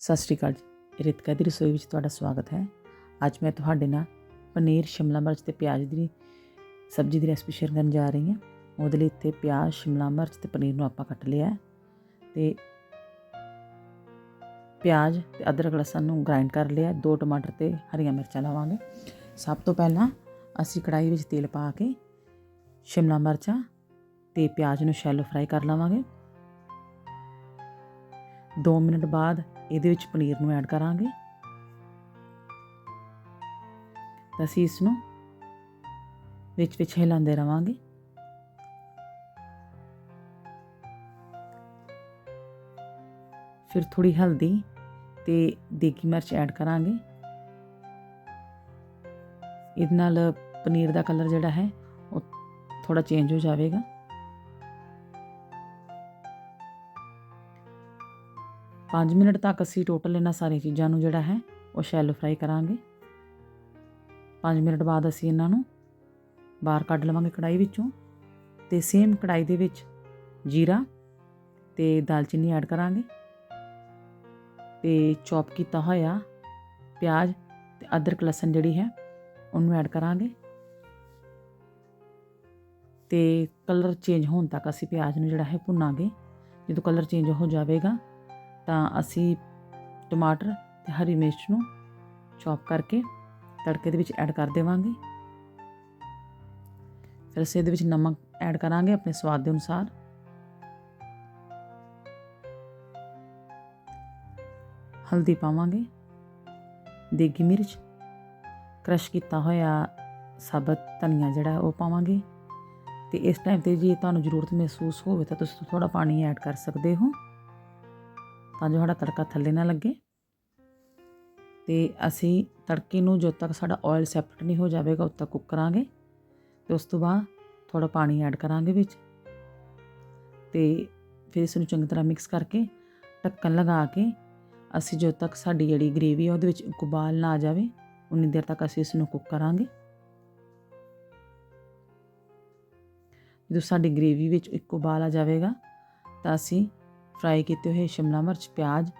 ਸਤਿ ਸ਼੍ਰੀ ਅਕਾਲ ਜੀ। ਰਿਤਕਾ ਦੀ ਰਸੋਈ ਵਿੱਚ ਤੁਹਾਡਾ ਸਵਾਗਤ ਹੈ। ਅੱਜ ਮੈਂ ਤੁਹਾਡੇ ਨਾਲ ਪਨੀਰ, ਸ਼ਿਮਲਾ ਮਿਰਚ ਤੇ ਪਿਆਜ਼ ਦੀ ਸਬਜ਼ੀ ਦੀ ਰੈਸਪੀ ਸ਼ੇਅਰ ਕਰਨ ਜਾ ਰਹੀ ਹਾਂ। ਉਹਦੇ ਲਈ ਇੱਥੇ ਪਿਆਜ਼, ਸ਼ਿਮਲਾ ਮਿਰਚ ਤੇ ਪਨੀਰ ਨੂੰ ਆਪਾਂ ਕੱਟ ਲਿਆ ਹੈ ਤੇ ਪਿਆਜ਼ ਤੇ ਅਦਰਕ ਲਸਣ ਨੂੰ ਗ੍ਰਾਈਂਡ ਕਰ ਲਿਆ ਦੋ ਟਮਾਟਰ ਤੇ ਹਰੀਆਂ ਮਿਰਚਾਂ ਲਾਵਾਂਗੇ। ਸਭ ਤੋਂ ਪਹਿਲਾਂ ਅਸੀਂ ਕੜਾਈ ਵਿੱਚ ਤੇਲ ਪਾ ਕੇ ਸ਼ਿਮਲਾ ਮਿਰਚਾਂ ਤੇ ਪਿਆਜ਼ ਨੂੰ ਸ਼ੈਲੋ ਫਰਾਈ ਕਰ ਲਵਾਂਗੇ। 2 ਮਿੰਟ ਬਾਅਦ ਇਹਦੇ ਵਿੱਚ ਪਨੀਰ ਨੂੰ ਐਡ ਕਰਾਂਗੇ। ਅਸੀਂ ਇਸ ਨੂੰ ਵਿੱਚ ਵਿੱਚ ਹਿਲਾਉਂਦੇ ਰਵਾਂਗੇ। ਫਿਰ ਥੋੜੀ ਹਲਦੀ ਤੇ ਦੇਗੀ ਮਿਰਚ ਐਡ ਕਰਾਂਗੇ। ਇਹਦੇ ਨਾਲ ਪਨੀਰ ਦਾ ਕਲਰ ਜਿਹੜਾ ਹੈ ਉਹ ਥੋੜਾ ਚੇਂਜ ਹੋ ਜਾਵੇਗਾ। ਪੰਜ ਮਿੰਟ ਤੱਕ ਅਸੀਂ ਟੋਟਲ ਇਹਨਾਂ ਸਾਰੀਆਂ ਚੀਜ਼ਾਂ ਨੂੰ ਜਿਹੜਾ ਹੈ, ਉਹ ਸ਼ੈਲੋ ਫਰਾਈ ਕਰਾਂਗੇ। 5 ਮਿੰਟ ਬਾਅਦ ਅਸੀਂ ਇਹਨਾਂ ਨੂੰ ਬਾਹਰ ਕੱਢ ਲਵਾਂਗੇ ਕੜਾਈ ਵਿੱਚੋਂ ਤੇ ਸੇਮ ਕੜਾਈ ਦੇ ਵਿੱਚ ਜੀਰਾ ਤੇ ਦਾਲਚੀਨੀ ਐਡ ਕਰਾਂਗੇ। ਤੇ ਚੌਪ ਕੀਤਾ ਹੋਇਆ ਪਿਆਜ਼ ਤੇ ਅਦਰਕ ਲਸਣ ਜਿਹੜੀ ਹੈ, ਉਹਨੂੰ ਐਡ ਕਰਾਂਗੇ। ਤੇ ਕਲਰ ਚੇਂਜ ਹੋਣ ਤੱਕ ਅਸੀਂ ਪਿਆਜ਼ ਨੂੰ ਜਿਹੜਾ ਹੈ ਭੁੰਨਾਂਗੇ। ਜਦੋਂ ਕਲਰ ਚੇਂਜ ਹੋ ਜਾਵੇਗਾ ਤਾਂ ਅਸੀਂ ਟਮਾਟਰ ਤੇ ਹਰੀ ਮਿਰਚ ਨੂੰ ਚੌਪ ਕਰਕੇ ਤੜਕੇ ਦੇ ਵਿੱਚ ਐਡ ਕਰ ਦੇਵਾਂਗੇ। ਫਿਰ ਅਸੀਂ ਇਹਦੇ ਵਿੱਚ ਨਮਕ ਐਡ ਕਰਾਂਗੇ ਆਪਣੇ ਸਵਾਦ ਦੇ ਅਨੁਸਾਰ। ਹਲਦੀ ਪਾਵਾਂਗੇ, ਦੇਗੀ ਮਿਰਚ, ਕ੍ਰਸ਼ ਕੀਤਾ ਹੋਇਆ ਸਾਬਤ ਧਨੀਆ ਜਿਹੜਾ ਉਹ ਪਾਵਾਂਗੇ। ਤੇ ਇਸ ਟਾਈਮ ਤੇ ਜੇ ਤੁਹਾਨੂੰ ਜ਼ਰੂਰਤ ਮਹਿਸੂਸ ਹੋਵੇ ਤਾਂ ਤੁਸੀਂ ਥੋੜਾ ਪਾਣੀ ਐਡ ਕਰ ਸਕਦੇ ਹੋ। ਤਾਂ ਜੋ ਸਾਡਾ ਤੜਕਾ ਥੱਲੇ ਨਾ ਲੱਗੇ। ਤੇ ਅਸੀਂ ਤੜਕੇ ਨੂੰ ਜਦੋਂ ਤੱਕ ਸਾਡਾ ਆਇਲ ਸੈਪਰੇਟ ਨਹੀਂ ਹੋ ਜਾਵੇਗਾ, ਉਦੋਂ ਤੱਕ ਕੁੱਕ ਕਰਾਂਗੇ। ਤੇ ਉਸ ਤੋਂ ਬਾਅਦ ਥੋੜਾ ਪਾਣੀ ਐਡ ਕਰਾਂਗੇ ਵਿੱਚ। ਤੇ ਫਿਰ ਇਸ ਨੂੰ ਚੰਗੀ ਤਰ੍ਹਾਂ ਮਿਕਸ ਕਰਕੇ ਢੱਕਣ ਲਗਾ ਕੇ ਅਸੀਂ ਜਦੋਂ ਤੱਕ ਸਾਡੀ ਜਿਹੜੀ ਗ੍ਰੇਵੀ ਆ ਉਹਦੇ ਵਿੱਚ ਇੱਕ ਉਬਾਲ ਨਾ ਆ ਜਾਵੇ, ਉਨੀ ਦੇਰ ਤੱਕ ਅਸੀਂ ਇਸ ਨੂੰ ਕੁੱਕ ਕਰਾਂਗੇ। ਜਦੋਂ ਸਾਡੀ ਗ੍ਰੇਵੀ ਵਿੱਚ ਇੱਕ ਉਬਾਲ ਆ ਜਾਵੇਗਾ, ਤਾਂ ਅਸੀਂ ਫਰਾਈ ਕੀਤੇ ਹੋਏ ਸ਼ਿਮਲਾ ਮਿਰਚ, ਪਿਆਜ਼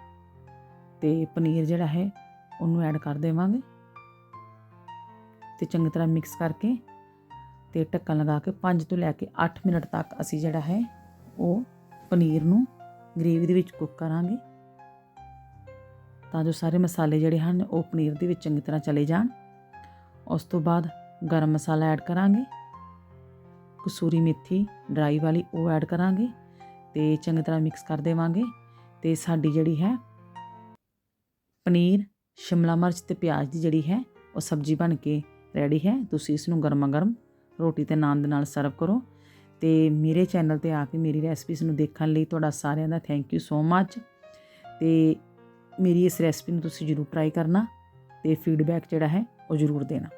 ਤੇ ਪਨੀਰ ਜਿਹੜਾ ਹੈ, ਉਹਨੂੰ ਐਡ ਕਰ ਦੇਵਾਂਗੇ। ਤੇ ਚੰਗੀ ਤਰ੍ਹਾਂ ਮਿਕਸ ਕਰਕੇ ਤੇ ਢੱਕਣ ਲਗਾ ਕੇ 5 ਤੋਂ ਲੈ ਕੇ 8 ਮਿੰਟ ਤੱਕ ਅਸੀਂ ਜਿਹੜਾ ਹੈ, ਉਹ ਪਨੀਰ ਨੂੰ ਗ੍ਰੇਵੀ ਦੇ ਵਿੱਚ ਕੁੱਕ ਕਰਾਂਗੇ। ਤਾਂ ਜੋ ਸਾਰੇ ਮਸਾਲੇ ਜਿਹੜੇ ਹਨ, ਉਹ ਪਨੀਰ ਦੇ ਵਿੱਚ ਚੰਗੀ ਤਰ੍ਹਾਂ ਚਲੇ ਜਾਣ। ਉਸ ਤੋਂ ਬਾਅਦ ਗਰਮ ਮਸਾਲਾ ਐਡ ਕਰਾਂਗੇ। ਕਸੂਰੀ ਮੇਥੀ ਡਰਾਈ ਵਾਲੀ ਉਹ ਐਡ ਕਰਾਂਗੇ। ਤੇ ਚੰਗੀ ਤਰ੍ਹਾਂ ਮਿਕਸ ਕਰ ਦੇਵਾਂਗੇ ਤੇ ਸਾਡੀ ਜਿਹੜੀ ਹੈ ਪਨੀਰ, ਸ਼ਿਮਲਾ ਮਿਰਚ ਤੇ ਪਿਆਜ਼ ਦੀ ਜਿਹੜੀ ਹੈ ਉਹ ਸਬਜ਼ੀ ਬਣ ਕੇ ਰੈਡੀ ਹੈ। ਤੁਸੀਂ ਇਸ ਨੂੰ ਗਰਮਾ ਗਰਮ ਰੋਟੀ ਤੇ ਨਾਨ ਦੇ ਨਾਲ ਸਰਵ ਕਰੋ ਤੇ ਮੇਰੇ ਚੈਨਲ ਤੇ ਆ ਕੇ ਮੇਰੀ ਰੈਸਪੀਸ ਨੂੰ ਦੇਖਣ ਲਈ ਤੁਹਾਡਾ ਸਾਰਿਆਂ ਦਾ ਥੈਂਕ ਯੂ ਸੋ ਮੱਚ ਤੇ ਮੇਰੀ ਇਸ ਰੈਸਪੀ ਨੂੰ ਤੁਸੀਂ ਜ਼ਰੂਰ ਟਰਾਈ ਕਰਨਾ ਤੇ ਫੀਡਬੈਕ ਜਿਹੜਾ ਹੈ ਉਹ ਜ਼ਰੂਰ ਦੇਣਾ।